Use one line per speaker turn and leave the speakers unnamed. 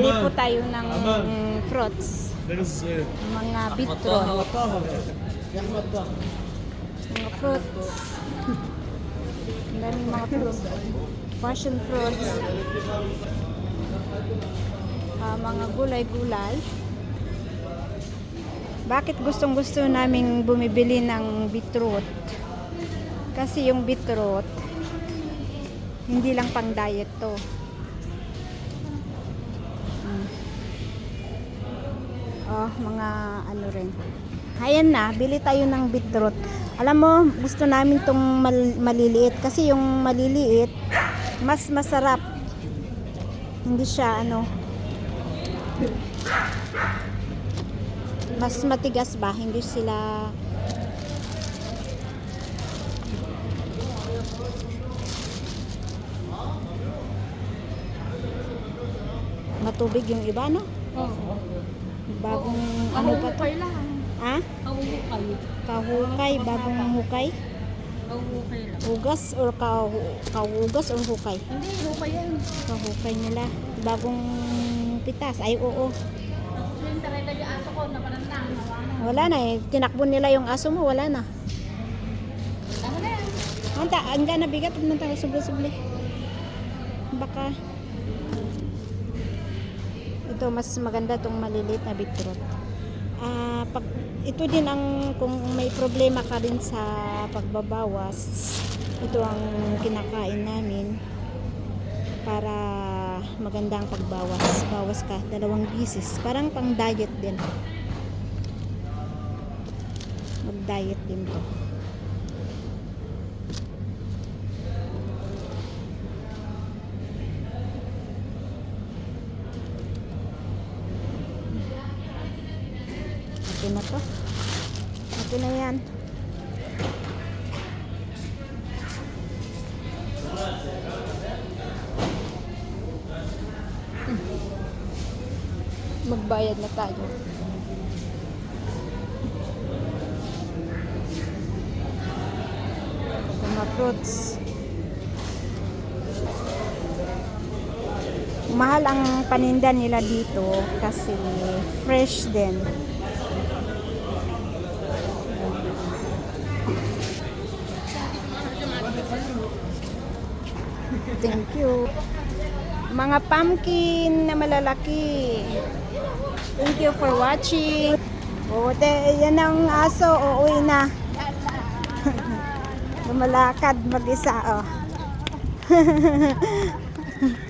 Bili po tayo ng fruits.
There's uh,
Mga beetroot. Mga fruits. Ang daming mga fruits. Passion fruits. Ah, mga gulay-gulay. Bakit gustong gusto naming bumibili ng beetroot? Kasi yung beetroot, hindi lang pang diet to. Oh, mga ano rin. Ayan na, bili tayo ng beetroot. Alam mo, gusto namin tong mal- maliliit kasi yung maliliit mas masarap. Hindi siya ano mas matigas ba? Hindi sila matubig yung iba, no?
Oo.
Bagong ano pa to?
Lang.
Ha?
Kahukay.
Kahukay, bagong hukay?
Kahukay lang.
Hugas or kahu kahugas or hukay?
Hindi, hukay yan.
Kahukay nila. Bagong pitas. Ay, oo. Wala na eh. Tinakbo nila yung aso mo. Wala na.
Tama na yan.
Anta, ang gana bigat. Tignan tayo. Subli-subli. Baka. Ito, mas maganda tong maliliit na beetroot. Ah, pag, ito din ang kung may problema ka din sa pagbabawas, ito ang kinakain namin para maganda ang pagbawas. Bawas ka dalawang bisis. Parang pang diet din. Mag-diet din to. Okay na to. Okay na yan. Magbayad na tayo. Mga fruits. Mahal ang paninda nila dito kasi fresh din. Thank you. Mga pumpkin na malalaki. Thank you for watching. O, yan ang aso. Uuwi na. Lumalakad mag-isa, oh.